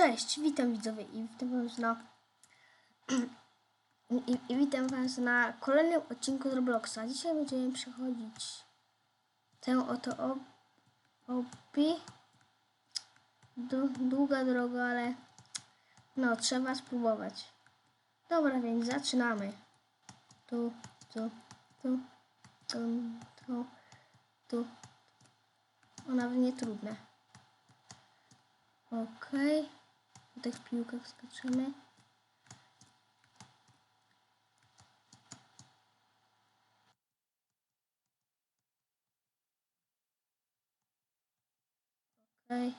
Cześć, witam widzowie i witam was na i, i witam was na kolejnym odcinku z Robloxa. Dzisiaj będziemy przechodzić tę oto obi. Du, długa droga, ale no trzeba spróbować. Dobra, więc zaczynamy. Tu, tu, tu, tu, tu, tu. O, nawet nie trudne. Okej. Po tych piłkach skaczemy. Okej.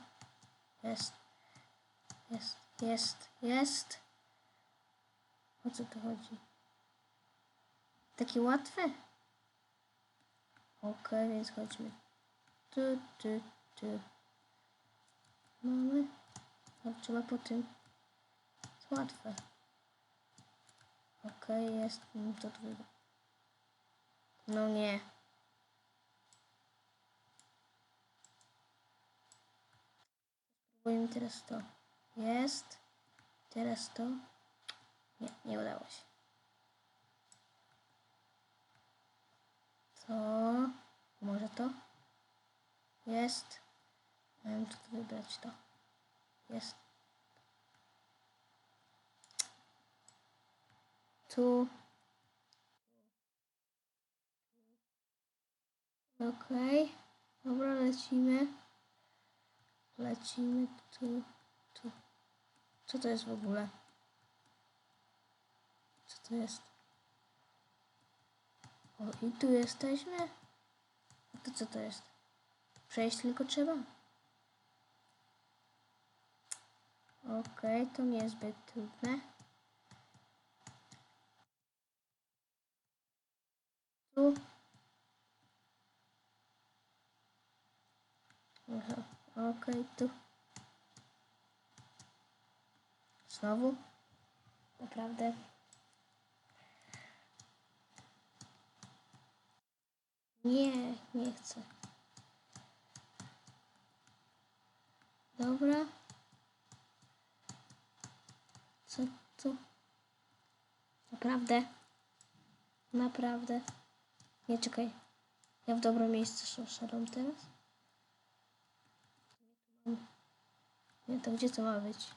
Jest. Jest, jest, jest. O co tu chodzi? Takie łatwe? Okej, więc chodźmy. Tu, tu, tu. Mamy. No, trzeba po tym. To łatwe. Okej, jest. No, to tu wygląda. No nie. Spróbujmy teraz to. Jest. Teraz to. Nie, nie udało się. To. Może to? Jest. Nie wiem, to wybrać to. Jest. Tu. Okej. Dobra, lecimy. Lecimy tu, tu. Co to jest w ogóle? Co to jest? O, i tu jesteśmy. To co to jest? Przejść tylko trzeba? Okej, to niezbyt trudne. Tu. Aha, okej, tu. Znowu? Naprawdę? Nie, nie chcę. Dobra. Co? Naprawdę? Naprawdę? Nie, czekaj. Ja w dobre miejsce szedłem teraz? Nie, to gdzie to ma być?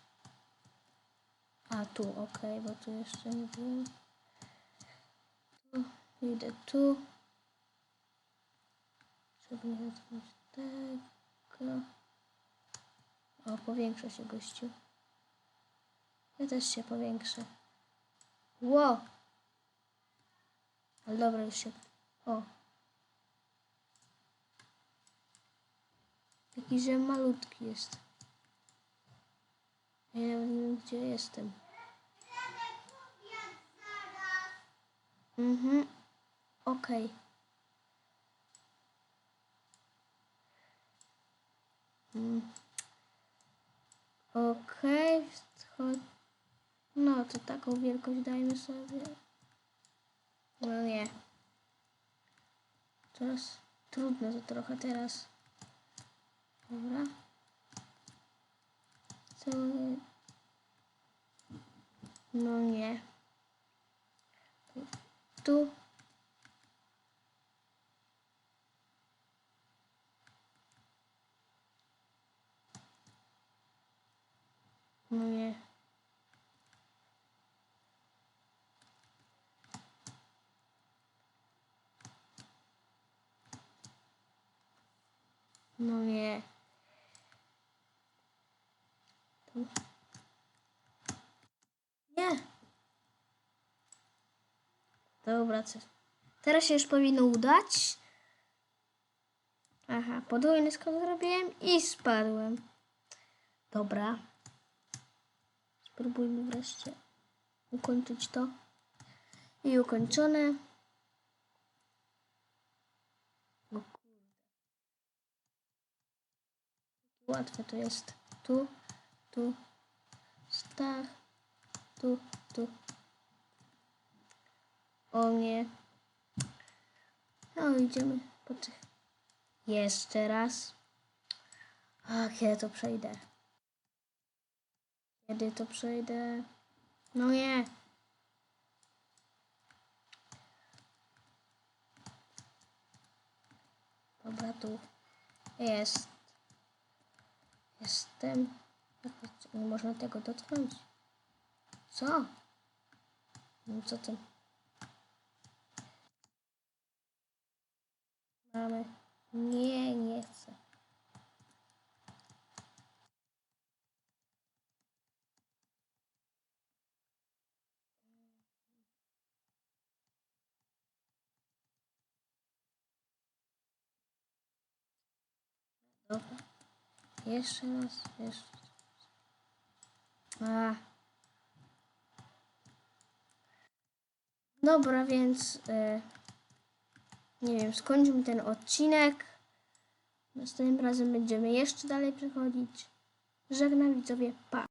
A, tu, okej, bo tu jeszcze nie byłem. Tu, idę tu. Żeby nie dotknąć tego. O, powiększa się gościu. Ja też się powiększę. Ło! Ale dobra, już się... O! Taki, że malutki jest. Ja nie wiem, gdzie jestem. Mhm. Okej. Mm. Okej. Okay. No, to taką wielkość dajmy sobie. No nie. Teraz trudno to trochę teraz. Dobra. No nie. Tu. No nie. No nie. Nie. Dobra, co? Teraz się już powinno udać. Aha, podwójny skok zrobiłem i spadłem. Dobra. Spróbujmy wreszcie ukończyć to. I ukończone. O kurde. Łatwe to jest. Tu, tu, stach, tu, tu. O nie. No, idziemy po tych. Jeszcze raz. A kiedy to przejdę? Kiedy to przejdę? No nie. Dobra, tu jest. Jestem. Nie można tego dotknąć. Co? No co ty? Mamy. Nie, nie chcę. Dobra. Jeszcze raz, jeszcze raz. A. Dobra, więc e, nie wiem, skończymy ten odcinek. Następnym razem będziemy jeszcze dalej przechodzić. Żegnam widzowie, pa!